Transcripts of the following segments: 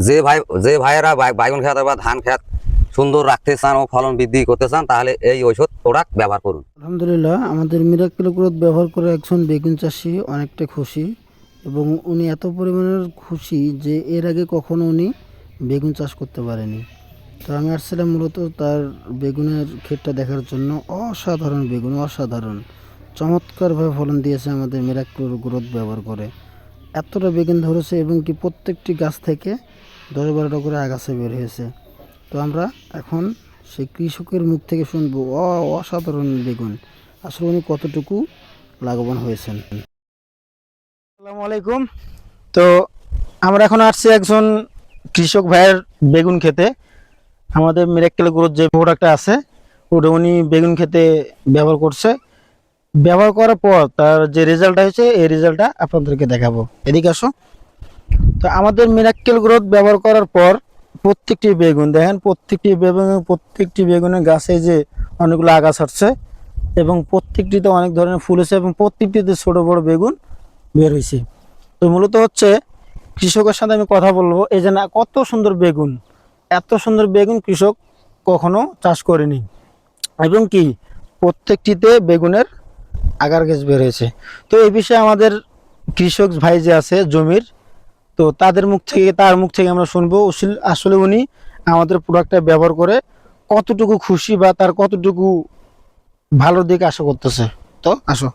যে ভাই, যে ভাইয়েরা বাই- বাইগন খেত বা ধান খেত সুন্দর রাখতে চান ও ফলন বৃদ্ধি করতে চান, তাহলে এই ঔষধ প্রোডাক্ট ব্যবহার করুন। আলহামদুলিল্লাহ, আমাদের মিরাক্কেল গ্রোথ ব্যবহার করে একজন বেগুন চাষি অনেকটা খুশি এবং উনি এত পরিমাণের খুশি যে এর আগে কখনো উনি বেগুন চাষ করতে পারেনি। তো আমি আসছিলাম মূলত তার বেগুনের ক্ষেতটা দেখার জন্য। অসাধারণ বেগুন, অসাধারণ। চমৎকারভাবে ফলন দিয়েছে আমাদের মিরাক্কেল গ্রোথ ব্যবহার করে। এতটা বেগুন ধরেছে এবং কি প্রত্যেকটি গাছ থেকে দশ বারোটা করে আগাছা বের হয়েছে। তো আমরা এখন সেই কৃষকের মুখ থেকে শুনব অ- অসাধারণ বেগুন। আসলে উনি কতটুকু লাভবান হয়েছেন। আসসালামু আলাইকুম। তো আমরা এখন আসছি একজন কৃষক ভাইয়ের বেগুন খেতে। আমাদের মিরাক্কেল গ্রোথ যে প্রোডাক্টটা আছে ওটা উনি বেগুন খেতে ব্যবহার করছে। ব্যবহার করার পর তার যে রেজাল্টটা হয়েছে, এই রেজাল্টটা আপনাদেরকে দেখাবো। এদিকে আসো। তো আমাদের মিরাক্কেল গ্রোথ ব্যবহার করার পর প্রত্যেকটি বেগুন, দেখেন প্রত্যেকটি বেগুন, প্রত্যেকটি বেগুনের গাছে যে অনেকগুলো আগা ছাড়ছে এবং প্রত্যেকটিতে অনেক ধরনের ফুল এসে এবং প্রত্যেকটিতে ছোট বড় বেগুন বের হয়েছে। তো মূলত হচ্ছে কৃষকের সাথে আমি কথা বলব, এই যে না, কত সুন্দর বেগুন, এত সুন্দর বেগুন কৃষক কখনো চাষ করেনি। এবং কি, প্রত্যেকটিতে বেগুনের আগার গাছ বের হয়েছে। তো এই বিষয়ে আমাদের কৃষক ভাই যে আছে, জমির, তো তাদের মুখ থেকে, তার মুখ থেকে আমরা শুনব। আসলে উনি আমাদের প্রোডাক্টটা ব্যবহার করে কতটুকু খুশি বা তার কতটুকু ভালো দিকে আশা করতেছে। তো আসো।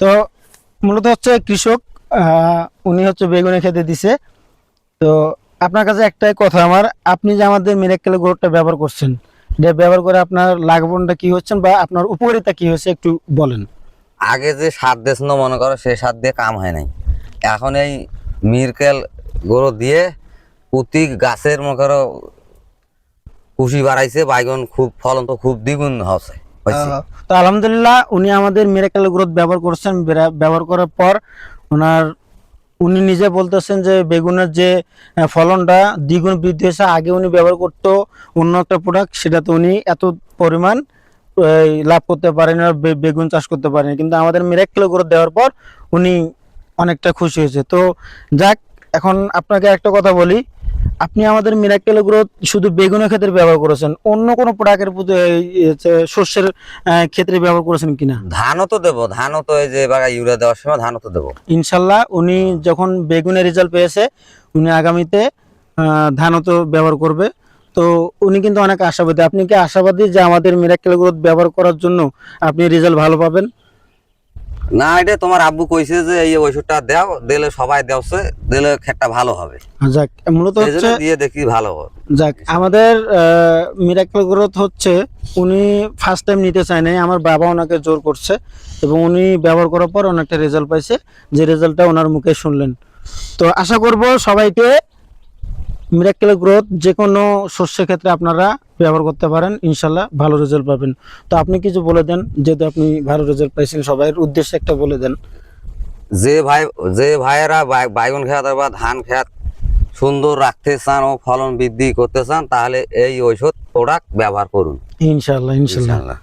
তো মূলত হচ্ছে কৃষক উনি হচ্ছে বেগুনে খেতে দিছে। তো আপনার কাছে একটাই কথা আমার, আপনি যে আমাদের মিরাক্কেল গ্রোথটা ব্যবহার করছেন এটা ব্যবহার করে আপনার লাভবানটা কি হচ্ছেন বা আপনার উপকারিতা কি হচ্ছে একটু বলেন। আগে যে সার দিয়েছিল মনে করো সেই সার দিয়ে কাম হয় নাই। এখন এই মিরকেল গরু দিয়ে প্রতি গাছের মনে করো কুশি বাড়াইছে বাইগন খুব ফলন তো খুব দ্বিগুণ হচ্ছে তো আলহামদুলিল্লাহ উনি আমাদের মিরাকেল গ্রোথ ব্যবহার করছেন ব্যবহার করার পর ওনার উনি নিজে বলতেছেন যে বেগুনের যে ফলনটা দ্বিগুণ বৃদ্ধি হয়েছে, আগে উনি ব্যবহার করতো অন্য একটা প্রোডাক্ট সেটাতে উনি এত পরিমাণ লাভ করতে পারেন আর বেগুন চাষ করতে পারেন। কিন্তু আমাদের মিরাক্কেলো করে দেওয়ার পর উনি অনেকটা খুশি হয়েছে। তো যাক, এখন আপনাকে একটা কথা বলি। আপনি আমাদের মিরাকেল গ্রোথ শুধু বেগুনের ক্ষেত্রে ব্যবহার করেছেন অন্য কোনো প্রোডাক্টের শস্যের ক্ষেত্রে ব্যবহার করেছেন কিনা? ধানও তো দেবো ধানও তো এই যে এবার ইউরিয়া দেওয়ার সময় ধানও তো দেবো। ইনশাল্লাহ উনি যখন বেগুনের রেজাল্ট পেয়েছে উনি আগামীতে ধানও তো ব্যবহার করবে। তো উনি কিন্তু অনেক আশাবাদী। আপনি কি আশাবাদী যে আমাদের মিরাকেল গ্রোথ ব্যবহার করার জন্য আপনি রেজাল্ট ভালো পাবেন? না এটা তোমার আব্বু কইছে যে এই ওষুধটা দাও দিলে সবাই দেওছে দিলে ক্ষেতটা ভালো হবে। যাক মূলত হচ্ছে দিয়ে দেখি ভালো যাক আমাদের মিরাকেল গ্রোথ হচ্ছে উনি ফার্স্ট টাইম নিতে চায় নাই আমার বাবা ওনাকে জোর করছে এবং উনি ব্যবহার করার পর অনেকটা রেজাল্ট পাইছে যে রেজাল্টটা ওনার মুখে শুনলেন। তো আশা করব সবাইকে মিরাকেল গ্রোথ যে কোনো শস্যের ক্ষেত্রে আপনারা ব্যবহার করতে পারেন ইনশাল্লাহ ভালো রেজাল্ট পাবেন। তো আপনি কিছু বলে দেন যেহেতু আপনি ভালো রেজাল্ট পাইছেন সবাই উদ্দেশ্যে একটা বলে দেন। যে ভাই যে ভাইয়েরা বাই- বাইগন খেত বা ধান খেত সুন্দর রাখতে চান ও ফলন বৃদ্ধি করতে চান তাহলে এই ঔষধ প্রোডাক্ট ব্যবহার করুন। ইনশাল্লাহ। ইনশাল্লাহ।